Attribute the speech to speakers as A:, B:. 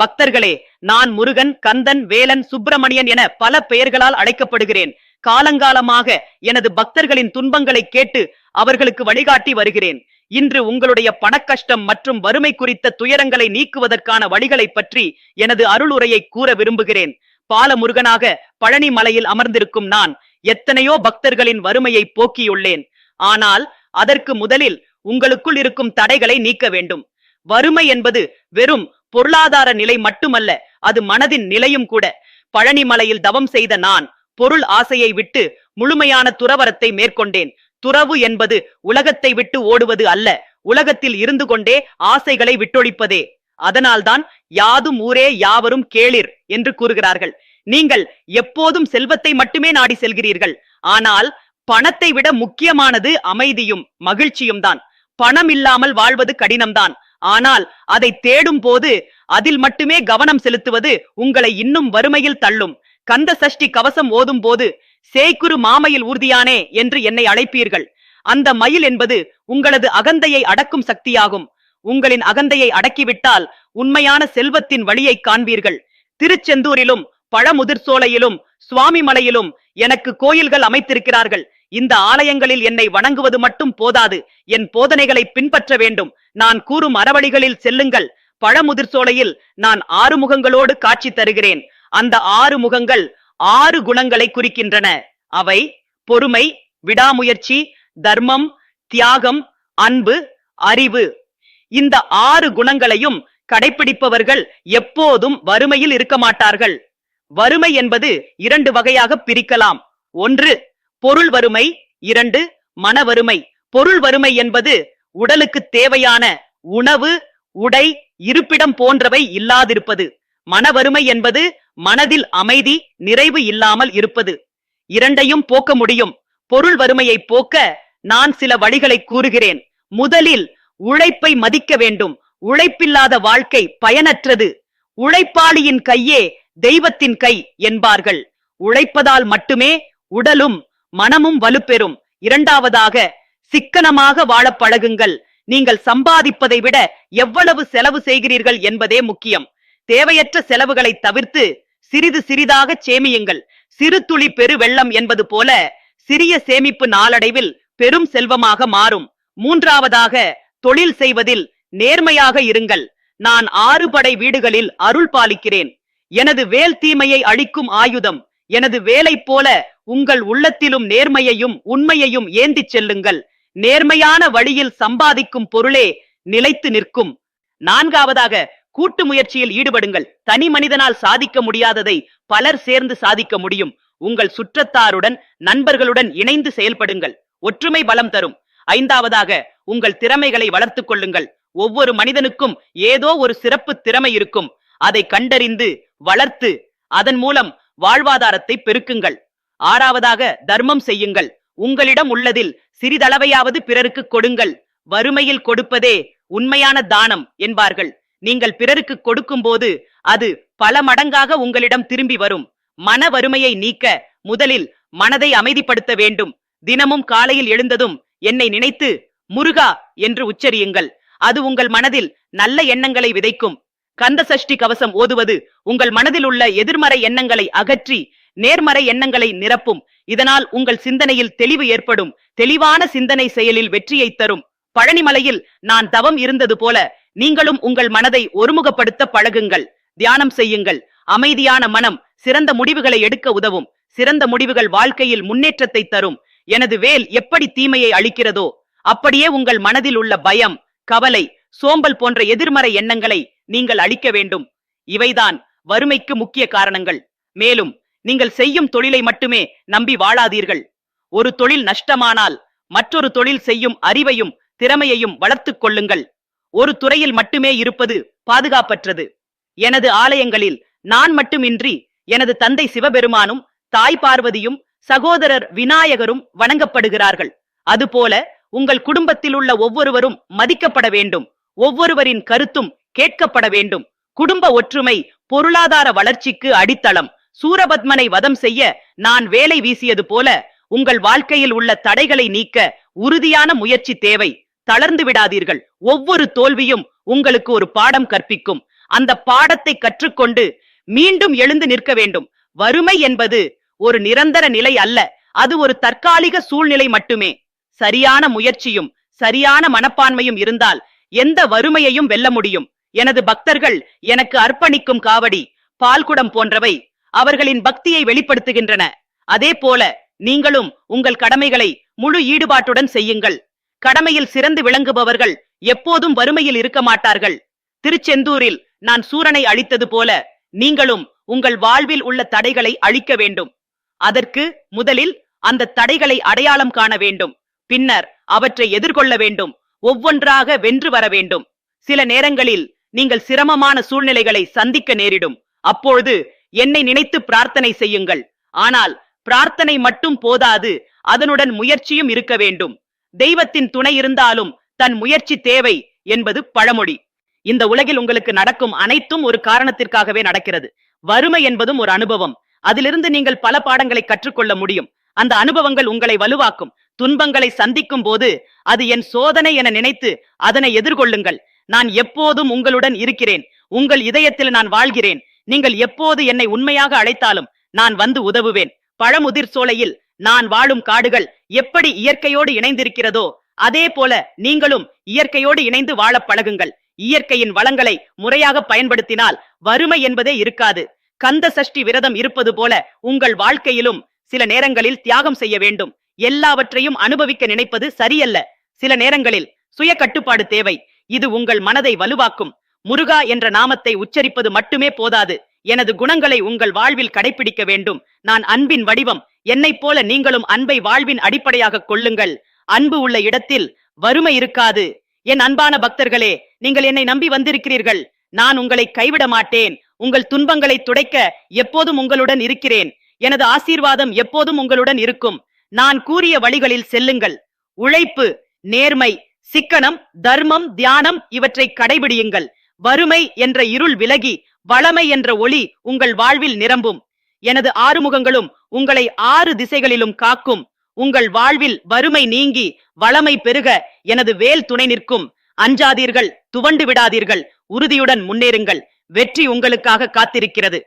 A: பக்தர்களே நான் முருகன் கந்தன் வேலன் சுப்பிரமணியன் என பல பெயர்களால் அழைக்கப்படுகிறேன். காலங்காலமாக எனது பக்தர்களின் துன்பங்களை கேட்டு அவர்களுக்கு வழிகாட்டி வருகிறேன். இன்று உங்களுடைய பணக்கஷ்டம் மற்றும் வறுமை குறித்த துயரங்களை நீக்குவதற்கான வழிகளை பற்றி எனது அருளுரையை கூற விரும்புகிறேன். பாலமுருகனாக பழனி மலையில் அமர்ந்திருக்கும் நான் எத்தனையோ பக்தர்களின் வறுமையை போக்கியுள்ளேன். ஆனால் அதற்கு முதலில் உங்களுக்குள் இருக்கும் தடைகளை நீக்க வேண்டும். வறுமை என்பது வெறும் பொருளாதார நிலை மட்டுமல்ல அது மனதின் நிலையும் கூட. பழனி மலையில் தவம் செய்த நான் பொருள் ஆசையை விட்டு முழுமையான துறவரத்தை மேற்கொண்டேன். துறவு என்பது உலகத்தை விட்டு ஓடுவது அல்ல உலகத்தில் இருந்து கொண்டே ஆசைகளை விட்டொழிப்பதே. அதனால்தான் யாதும் ஊரே யாவரும் கேளிர் என்று கூறுகிறார்கள். நீங்கள் எப்போதும் செல்வத்தை மட்டுமே நாடி செல்கிறீர்கள். ஆனால் பணத்தை விட முக்கியமானது அமைதியும் மகிழ்ச்சியும் தான். பணம் இல்லாமல் வாழ்வது கடினம்தான். ஆனால் அதை தேடும் போது அதில் மட்டுமே கவனம் செலுத்துவது உங்களை இன்னும் வறுமையில் தள்ளும். கந்த சஷ்டி கவசம் ஓதும் போது சேய்க்குரு மாமையில் ஊர்தியானே என்று என்னை அழைப்பீர்கள். அந்த மயில் என்பது உங்களது அகந்தையை அடக்கும் சக்தியாகும். உங்களின் அகந்தையை அடக்கிவிட்டால் உண்மையான செல்வத்தின் வழியை காண்பீர்கள். திருச்செந்தூரிலும் பழமுதிர் சோலையிலும் சுவாமி மலையிலும் எனக்கு கோயில்கள் அமைத்திருக்கிறார்கள். இந்த ஆலயங்களில் என்னை வணங்குவது மட்டும் போதாது. என் போதனைகளை பின்பற்ற வேண்டும். நான் கூறும் அறவழிகளில் செல்லுங்கள். பழமுதிர் சோலையில் நான் ஆறு முகங்களோடு காட்சி தருகிறேன். அந்த ஆறு முகங்கள் ஆறு குணங்களை குறிக்கின்றன. அவை பொறுமை விடாமுயற்சி தர்மம் தியாகம் அன்பு அறிவு. இந்த ஆறு குணங்களையும் கடைபிடிப்பவர்கள் எப்போதும் வறுமையில் இருக்க மாட்டார்கள். வறுமை என்பது இரண்டு வகையாக பிரிக்கலாம். ஒன்று பொருள் வறுமை. இரண்டு மன வறுமை. பொருள் வறுமை என்பது உடலுக்கு தேவையான உணவு உடை இருப்பிடம் போன்றவை இல்லாதிருப்பது. மன வறுமை என்பது மனதில் அமைதி நிறைவு இல்லாமல் இருப்பது. இரண்டையும் போக்க முடியும். பொருள் வறுமையை போக்க நான் சில வழிகளை கூறுகிறேன். முதலில் உழைப்பை மதிக்க வேண்டும். உழைப்பில்லாத வாழ்க்கை பயனற்றது. உழைப்பாளியின் கையே தெய்வத்தின் கை என்பார்கள். உழைப்பதால் மட்டுமே உடலும் மனமும் வலுப்பெறும். இரண்டாவதாக சிக்கனமாக வாழப் பழகுங்கள். நீங்கள் சம்பாதிப்பதை விட எவ்வளவு செலவு செய்கிறீர்கள் என்பதே முக்கியம். தேவையற்ற செலவுகளை தவிர்த்து சிறிது சிறிதாக சேமியுங்கள். சிறு துளி பெரு வெள்ளம் என்பது போல சிறிய சேமிப்பு நாளடைவில் பெரும் செல்வமாக மாறும். மூன்றாவதாக தொழில் செய்வதில் நேர்மையாக இருங்கள். நான் ஆறு படை வீடுகளில் அருள் பாலிக்கிறேன். எனது வேல் தீமையை அழிக்கும் ஆயுதம் எனது வேலை போல உங்கள் உள்ளத்திலும் நேர்மையையும் உண்மையையும் ஏந்திச் செல்லுங்கள். நேர்மையான வழியில் சம்பாதிக்கும் பொருளே நிலைத்து நிற்கும். நான்காவதாக கூட்டு முயற்சியில் ஈடுபடுங்கள். தனி மனிதனால் சாதிக்க முடியாததை பலர் சேர்ந்து சாதிக்க முடியும். உங்கள் சுற்றத்தாருடன் நண்பர்களுடன் இணைந்து செயல்படுங்கள். ஒற்றுமை பலம் தரும். ஐந்தாவதாக உங்கள் திறமைகளை வளர்த்துக் கொள்ளுங்கள். ஒவ்வொரு மனிதனுக்கும் ஏதோ ஒரு சிறப்பு திறமை இருக்கும். அதை கண்டறிந்து வளர்த்து அதன் மூலம் வாழ்வாதாரத்தை பெருக்குங்கள். ஆறாவதாக தர்மம் செய்யுங்கள். உங்களிடம் உள்ளதில் சிறிதளவையாவது பிறருக்கு கொடுங்கள். வறுமையில் கொடுப்பதே உண்மையான தானம் என்பார்கள். நீங்கள் பிறருக்கு கொடுக்கும்போது அது பல மடங்காக உங்களிடம் திரும்பி வரும். மன வறுமையை நீக்க முதலில் மனதை அமைதிப்படுத்த வேண்டும். தினமும் காலையில் எழுந்ததும் என்னை நினைத்து முருகா என்று உச்சரியுங்கள். அது உங்கள் மனதில் நல்ல எண்ணங்களை விதைக்கும். கந்த சஷ்டி கவசம் ஓதுவது உங்கள் மனதில் உள்ள எதிர்மறை எண்ணங்களை அகற்றி நேர்மறை எண்ணங்களை நிரப்பும். இதனால் உங்கள் சிந்தனையில் தெளிவு ஏற்படும். தெளிவான சிந்தனை செயலில் வெற்றியை தரும். பழனிமலையில் நான் தவம் இருந்தது போல நீங்களும் உங்கள் மனதை ஒருமுகப்படுத்த பழகுங்கள். தியானம் செய்யுங்கள். அமைதியான மனம் சிறந்த முடிவுகளை எடுக்க உதவும். சிறந்த முடிவுகள் வாழ்க்கையில் முன்னேற்றத்தை தரும். எனது வேல் எப்படி தீமையை அளிக்கிறதோ அப்படியே உங்கள் மனதில் உள்ள பயம் கவலை சோம்பல் போன்ற எதிர்மறை எண்ணங்களை நீங்கள் அழிக்க வேண்டும். இவைதான் வறுமைக்கு முக்கிய காரணங்கள். மேலும் நீங்கள் செய்யும் தொழிலை மட்டுமே நம்பி வாழாதீர்கள். ஒரு தொழில் நஷ்டமானால் மற்றொரு தொழில் செய்யும் அறிவையும் திறமையையும் வளர்த்துக் கொள்ளுங்கள். ஒரு துறையில் மட்டுமே இருப்பது பாதுகாப்பற்றது. எனது ஆலயங்களில் நான் மட்டுமின்றி எனது தந்தை சிவபெருமானும் தாய் பார்வதியும் சகோதரர் விநாயகரும் வணங்கப்படுகிறார்கள். அதுபோல உங்கள் குடும்பத்தில் உள்ள ஒவ்வொருவரும் மதிக்கப்பட வேண்டும். ஒவ்வொருவரின் கருத்தும் கேட்கப்பட வேண்டும். குடும்ப ஒற்றுமை பொருளாதார வளர்ச்சிக்கு அடித்தளம். சூரபத்மனை வதம் செய்ய நான் வேலை வீசியது போல உங்கள் வாழ்க்கையில் உள்ள தடைகளை நீக்க உறுதியான முயற்சி தேவை. தளர்ந்து விடாதீர்கள். ஒவ்வொரு தோல்வியும் உங்களுக்கு ஒரு பாடம் கற்பிக்கும். அந்த பாடத்தை கற்றுக்கொண்டு மீண்டும் எழுந்து நிற்க வேண்டும். வறுமை என்பது ஒரு நிரந்தர நிலை அல்ல. அது ஒரு தற்காலிக சூழ்நிலை மட்டுமே. சரியான முயற்சியும் சரியான மனப்பான்மையும் இருந்தால் எந்த வறுமையையும் வெல்ல முடியும். எனது பக்தர்கள் எனக்கு அர்ப்பணிக்கும் காவடி பால்குடம் போன்றவை அவர்களின் பக்தியை வெளிப்படுத்துகின்றன. அதே போல நீங்களும் உங்கள் கடமைகளை முழு ஈடுபாட்டுடன் செய்யுங்கள். கடமையில் சிறந்து விளங்குபவர்கள் எப்போதும் வறுமையில் இருக்க மாட்டார்கள். திருச்செந்தூரில் நான் சூரனை அழித்தது போல நீங்களும் உங்கள் வாழ்வில் உள்ள தடைகளை அழிக்க வேண்டும். அதற்கு முதலில் அந்த தடைகளை அடையாளம் காண வேண்டும். பின்னர் அவற்றை எதிர்கொள்ள வேண்டும். ஒவ்வொன்றாக வென்று வர வேண்டும். சில நேரங்களில் நீங்கள் சிரமமான சூழ்நிலைகளை சந்திக்க நேரிடும். அப்பொழுது என்னை நினைத்து பிரார்த்தனை செய்யுங்கள். ஆனால் பிரார்த்தனை மட்டும் போதாது அதனுடன் முயற்சியும் இருக்க வேண்டும். தெய்வத்தின் துணை இருந்தாலும் தன் முயற்சி தேவை என்பது பழமொழி. இந்த உலகில் உங்களுக்கு நடக்கும் அனைத்தும் ஒரு காரணத்திற்காகவே நடக்கிறது. வறுமை என்பதும் ஒரு அனுபவம். அதிலிருந்து நீங்கள் பல பாடங்களை கற்றுக்கொள்ள முடியும். அந்த அனுபவங்கள் உங்களை வலுவாக்கும். துன்பங்களை சந்திக்கும் போது அது என் சோதனை என நினைத்து அதனை எதிர்கொள்ளுங்கள். நான் எப்போதும் உங்களுடன் இருக்கிறேன். உங்கள் இதயத்தில் நான் வாழ்கிறேன். நீங்கள் எப்போது என்னை உண்மையாக அழைத்தாலும் நான் வந்து உதவுவேன். பழமுதிர் சோலையில் நான் வாழும் காடுகள் எப்படி இயற்கையோடு இணைந்திருக்கிறதோ அதே போல நீங்களும் இயற்கையோடு இணைந்து வாழப் பழகுங்கள். இயற்கையின் வளங்களை முறையாக பயன்படுத்தினால் வறுமை என்பதே இருக்காது. கந்த சஷ்டி விரதம் இருப்பது போல உங்கள் வாழ்க்கையிலும் சில நேரங்களில் தியாகம் செய்ய வேண்டும். எல்லாவற்றையும் அனுபவிக்க நினைப்பது சரியல்ல. சில நேரங்களில் சுய கட்டுப்பாடு தேவை. இது உங்கள் மனதை வலுவாக்கும். முருகா என்ற நாமத்தை உச்சரிப்பது மட்டுமே போதாது. எனது குணங்களை உங்கள் வாழ்வில் கடைபிடிக்க வேண்டும். நான் அன்பின் வடிவம். என்னைப் போல நீங்களும் அன்பை வாழ்வின் அடிப்படையாக கொள்ளுங்கள். அன்பு உள்ள இடத்தில் வறுமை இருக்காது. என் அன்பான பக்தர்களே நீங்கள் என்னை நம்பி வந்திருக்கிறீர்கள். நான் உங்களை கைவிட மாட்டேன். உங்கள் துன்பங்களை துடைக்க எப்போதும் உங்களுடன் இருக்கிறேன். எனது ஆசீர்வாதம் எப்போதும் உங்களுடன் இருக்கும். நான் கூறிய வழிகளில் செல்லுங்கள். உழைப்பு நேர்மை சிக்கனம் தர்மம் தியானம் இவற்றை கடைபிடியுங்கள். வறுமை என்ற இருள் விலகி வளமை என்ற ஒளி உங்கள் வாழ்வில் நிரம்பும். எனது ஆறுமுகங்களும் உங்களை ஆறு திசைகளிலும் காக்கும். உங்கள் வாழ்வில் வறுமை நீங்கி வளமை பெருக எனது வேல் துணை நிற்கும். அஞ்சாதீர்கள் துவண்டு விடாதீர்கள் உறுதியுடன் முன்னேறுங்கள். வெற்றி உங்களுக்காக காத்திருக்கிறது.